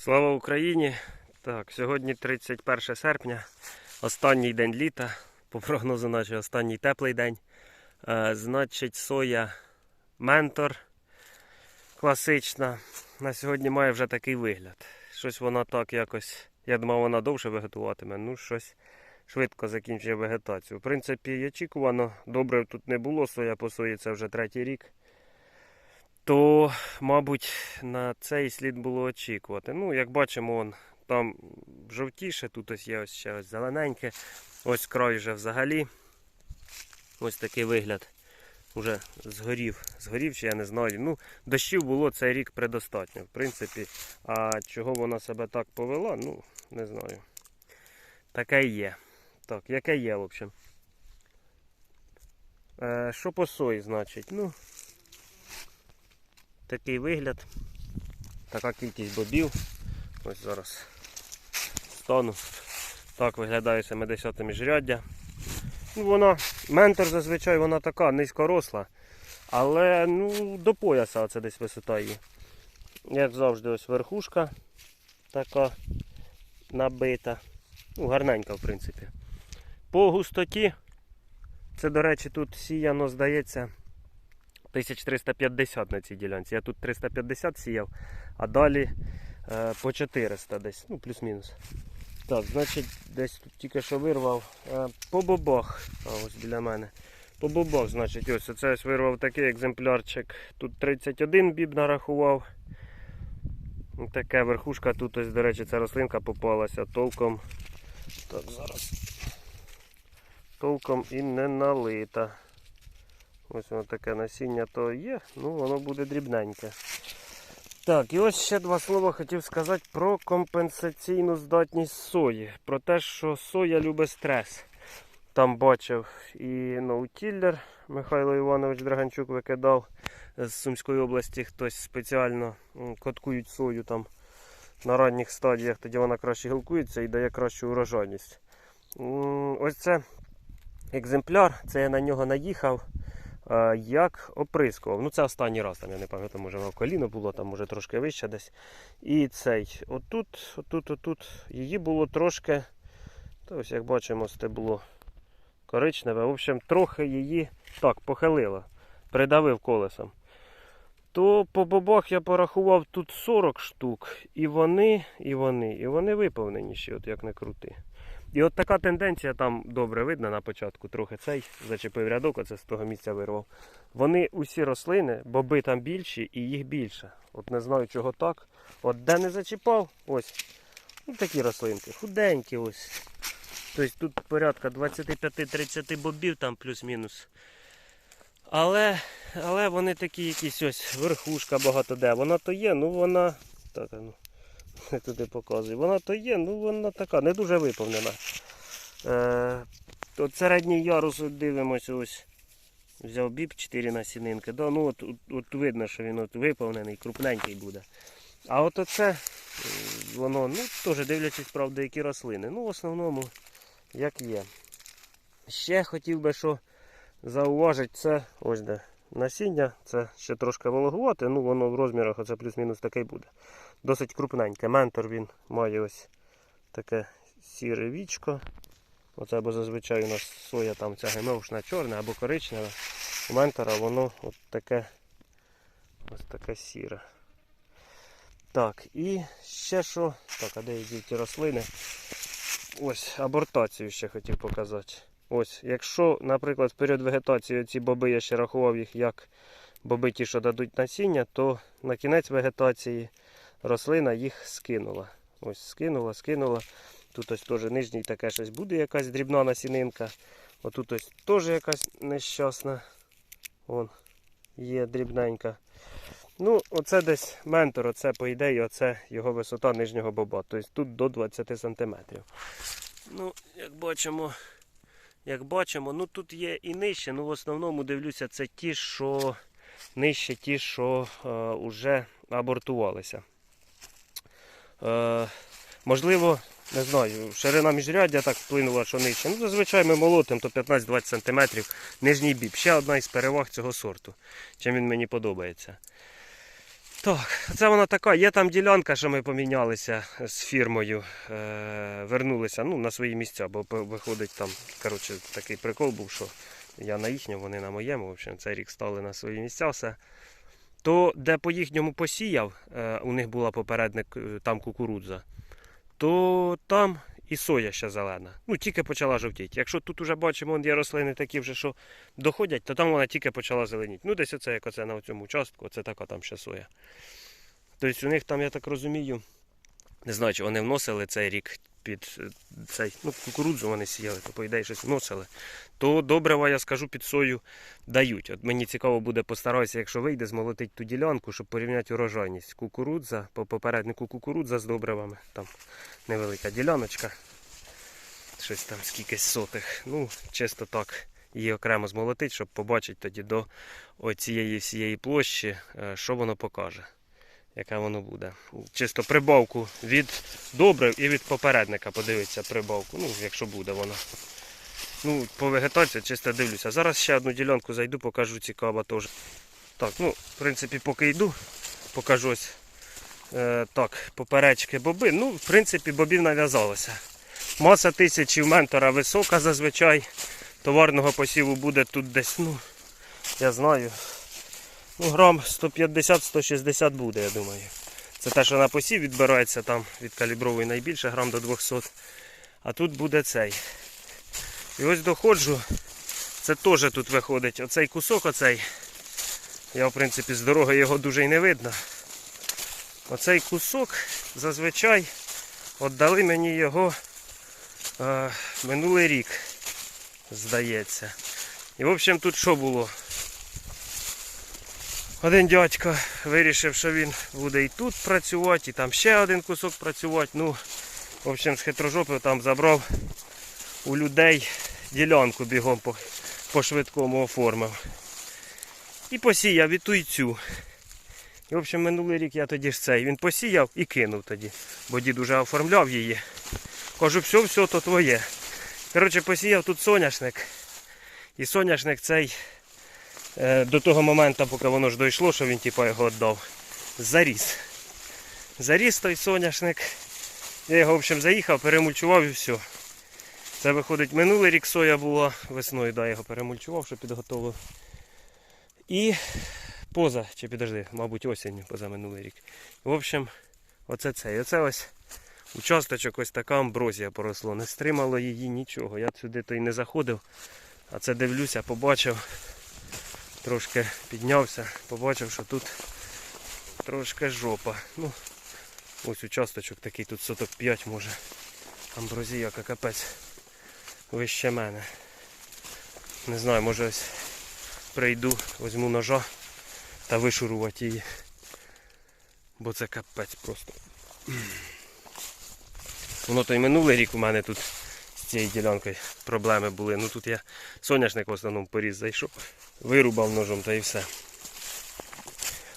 Слава Україні! Так, сьогодні 31 серпня, останній день літа. По прогнозу, наче останній теплий день. Е, значить, соя ментор класична. На сьогодні має вже такий вигляд. Щось вона так якось. Я думав, вона довше вегетуватиме. Ну, щось швидко закінчує вегетацію. В принципі, очікувано, добре тут не було, соя по сої це вже третій рік то, мабуть, на цей слід було очікувати. Ну, як бачимо, он, там жовтіше, тут ось є ось ще ось зелененьке, ось край вже взагалі. Ось такий вигляд. Уже згорів. Згорів, чи я не знаю. Ну, дощів було цей рік предостатньо, в принципі. А чого вона себе так повела, ну, не знаю. Таке є. Так, яке є, в общем. Е, що по сої, значить? Ну, такий вигляд. Така кількість бобів. Ось зараз стану. Так виглядає 70 міжряддя. Ну, вона, ментор зазвичай вона така низькоросла, але ну, до пояса це десь висота її. Як завжди, ось верхушка така набита. Ну, гарненька, в принципі. По густоті, це, до речі, тут сіяно, здається, 1350 на цій ділянці. Я тут 350 сіяв, а далі е, по 400 десь, ну плюс-мінус. Так, значить, десь тут тільки що вирвав. Е, по бобах, а ось біля мене. По бобах, значить, ось оце ось вирвав такий екземплярчик. Тут 31 біб нарахував. Таке верхушка тут, ось, до речі, ця рослинка попалася толком. Так, зараз. Толком і не налита. Ось воно таке насіння то є, ну воно буде дрібненьке. Так, і ось ще два слова хотів сказати про компенсаційну здатність сої. Про те, що соя любить стрес. Там бачив і ноутіллер Михайло Іванович Драганчук викидав з Сумської області. Хтось спеціально коткують сою там на ранніх стадіях, тоді вона краще гілкується і дає кращу урожайність. Ось це екземпляр, це я на нього наїхав як оприскував. Ну це останній раз, там я не пам'ятаю, може в коліно було, там може трошки вище десь. І цей, отут, отут, отут її було трошки, то ось як бачимо, стебло коричневе. В общем, трохи її так похилило, придавив колесом. То по бобах я порахував тут 40 штук, і вони, і вони, і вони виповненіші, от як не крути. І от така тенденція там добре видно на початку, трохи цей зачепив рядок, оце з того місця вирвав. Вони усі рослини, боби там більші і їх більше. От не знаю чого так. От де не зачіпав, ось. Ну такі рослинки, худенькі ось. Тобто тут порядка 25-30 бобів там плюс-мінус. Але, але вони такі якісь ось, верхушка багато де. Вона то є, ну вона. Так, ну не туди показую. Вона то є, ну вона така, не дуже виповнена. Е, от середній ярус от дивимося, ось взяв біб 4 насінинки. Да, ну от, от, от видно, що він от виповнений, крупненький буде. А от оце, е, воно, ну теж дивлячись, правда, які рослини. Ну, в основному, як є. Ще хотів би, що зауважити, це ось де насіння, це ще трошки вологувати, ну воно в розмірах оце плюс-мінус таке буде досить крупненьке. Ментор він має ось таке сіре вічко. Оце або зазвичай у нас соя там ця гемовшна чорна або коричнева. У ментора воно от таке ось таке сіре. Так, і ще що. Так, а де є ті рослини? Ось, абортацію ще хотів показати. Ось, якщо, наприклад, в період вегетації ці боби я ще рахував їх як боби ті, що дадуть насіння, то на кінець вегетації рослина їх скинула. Ось скинула, скинула. Тут ось теж нижній таке щось буде, якась дрібна насінинка. Отут ось теж якась нещасна. Вон, є дрібненька. Ну, оце десь ментор, оце, по ідеї, оце його висота нижнього боба. Тобто тут до 20 см. Ну, як бачимо, як бачимо, ну тут є і нижче, ну в основному дивлюся, це ті, що нижче, ті, що е, вже абортувалися. Е, можливо, не знаю, ширина міжряддя так вплинула, що нижче. Ну, зазвичай ми молотимо то 15-20 см нижній біб. Ще одна із переваг цього сорту, чим він мені подобається. Так, це вона така. Є там ділянка, що ми помінялися з фірмою. Е, вернулися ну, на свої місця, бо виходить там, коротше, такий прикол був, що я на їхньому, вони на моєму. В общем, цей рік стали на свої місця все. То, де по їхньому посіяв, е, у них була попередник е, там кукурудза, то там і соя ще зелена. Ну, тільки почала жовтіти. Якщо тут уже бачимо, є рослини такі вже, що доходять, то там вона тільки почала зеленіти. Ну, десь оце, як оце на цьому участку, оце така там ще соя. Тобто у них там, я так розумію, не знаю, чи вони вносили цей рік під е, цей, ну, кукурудзу вони сіяли, то по ідеї щось вносили. То добрива, я скажу, під сою дають. От мені цікаво буде постараюся, якщо вийде, змолотить ту ділянку, щоб порівняти урожайність. Кукурудза, по попереднику кукурудза з добривами. Там невелика діляночка. Щось там скількись сотих. Ну, чисто так. Її окремо змолотить, щоб побачити тоді до оцієї всієї площі, е, що воно покаже. Яке воно буде. Чисто прибавку від добрив і від попередника подивитися прибавку. Ну, якщо буде воно. Ну, по вегетації чисто дивлюся. Зараз ще одну ділянку зайду, покажу цікаво теж. Так, ну, в принципі, поки йду, покажу ось е, так, поперечки боби. Ну, в принципі, бобів нав'язалося. Маса тисячі в ментора висока зазвичай. Товарного посіву буде тут десь, ну, я знаю, ну, грам 150-160 буде, я думаю. Це те, що на посів відбирається, там від калібрової найбільше, грам до 200. А тут буде цей. І ось доходжу, це теж тут виходить. Оцей кусок, оцей. Я, в принципі, з дороги його дуже й не видно. Оцей кусок зазвичай віддали мені його е, минулий рік, здається. І в общем тут що було? Один дядько вирішив, що він буде і тут працювати, і там ще один кусок працювати. Ну, в общем, з хитрожопив там забрав у людей ділянку бігом по, по швидкому оформив. І посіяв і ту і цю. І, в общем, минулий рік я тоді ж цей. Він посіяв і кинув тоді, бо дід уже оформляв її. Кажу, все, все, то твоє. Коротше, посіяв тут соняшник. І соняшник цей до того моменту, поки воно ж дійшло, що він типу, його віддав, заріс. Заріс той соняшник. Я його, в общем, заїхав, перемульчував і все. Це виходить минулий рік соя була, весною да, я його перемульчував, що підготовив. І поза, чи підожди, мабуть, осінню, поза минулий рік. В общем, оце це. І оце ось участочок, ось така амброзія поросло. Не стримало її нічого. Я сюди то й не заходив, а це дивлюся, побачив, трошки піднявся, побачив, що тут трошки жопа. Ну, ось участочок такий, тут соток 5 може. Амброзія, капець вище мене. Не знаю, може ось прийду, візьму ножа та вишурувати її. Бо це капець просто. Воно то й минулий рік у мене тут цією ділянкою проблеми були. Ну тут я соняшник в основному поріз зайшов, вирубав ножом та і все.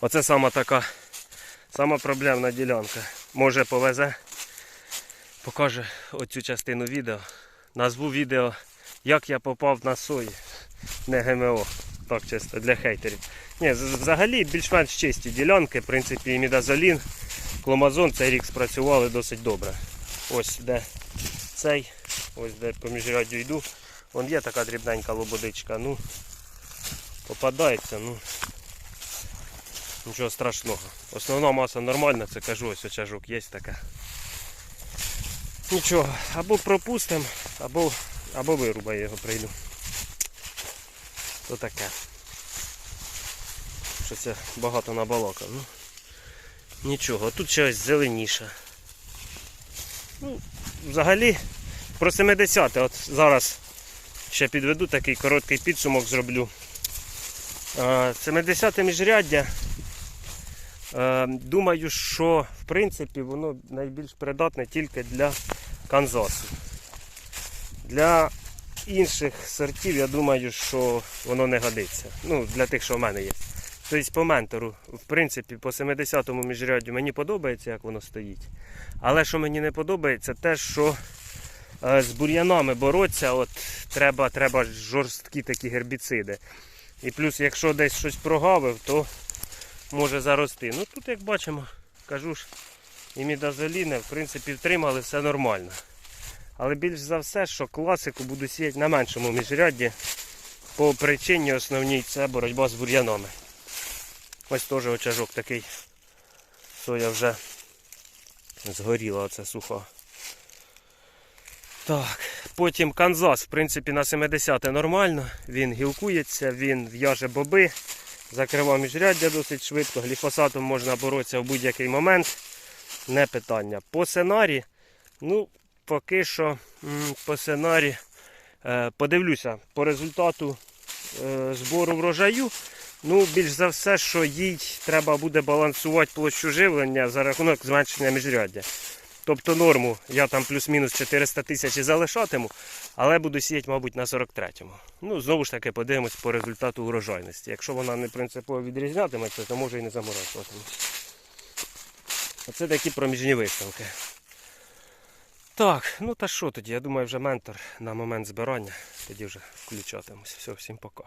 Оце сама така, сама проблемна ділянка. Може повезе, покаже оцю частину відео. Назву відео, як я попав на сої, не ГМО. Так чисто для хейтерів. Ні, взагалі більш-менш чисті ділянки, в принципі, і мідазолін, кломазон цей рік спрацювали досить добре. Ось де цей, ось де по міжряддю йду. Вон є така дрібненька лободичка. Ну, попадається, ну нічого страшного. Основна маса нормальна, це кажу, ось очажок є така. Нічого, або пропустимо, або, або вирубаю його прийду. То таке. Щось я багато набалакав. Ну, нічого, тут щось зеленіше. Ну, взагалі, про 70 от зараз ще підведу такий короткий підсумок зроблю. 70 міжряддя. Е, Думаю, що в принципі воно найбільш придатне тільки для Канзасу. Для інших сортів я думаю, що воно не годиться. Ну, для тих, що в мене є. Тобто по ментору, в принципі, по 70-му міжряддю мені подобається, як воно стоїть. Але що мені не подобається, те, що е, з бур'янами боротися, от треба, треба жорсткі такі гербіциди. І плюс, якщо десь щось прогавив, то може зарости. Ну тут, як бачимо, кажу ж, і мідазоліни, в принципі, втримали все нормально. Але більш за все, що класику буду сіяти на меншому міжрядді. По причині основній це боротьба з бур'янами. Ось теж очажок такий. Соя вже згоріла, оце сухо. Так, потім Канзас, в принципі, на 70 нормально. Він гілкується, він в'яже боби, закривав міжряддя досить швидко. Гліфосатом можна боротися в будь-який момент. Не питання. По сценарі, ну, поки що по сценарі е, подивлюся по результату е, збору врожаю. Ну, більш за все, що їй треба буде балансувати площу живлення за рахунок зменшення міжряддя. Тобто норму я там плюс-мінус 400 тисяч залишатиму, але буду сіяти, мабуть, на 43-му. Ну, знову ж таки, подивимось по результату урожайності. Якщо вона не принципово відрізнятиметься, то може і не заморачуватимусь. Оце такі проміжні виставки. Так, ну та що тоді? Я думаю, вже ментор на момент збирання. Тоді вже включатимусь. Все, всім пока.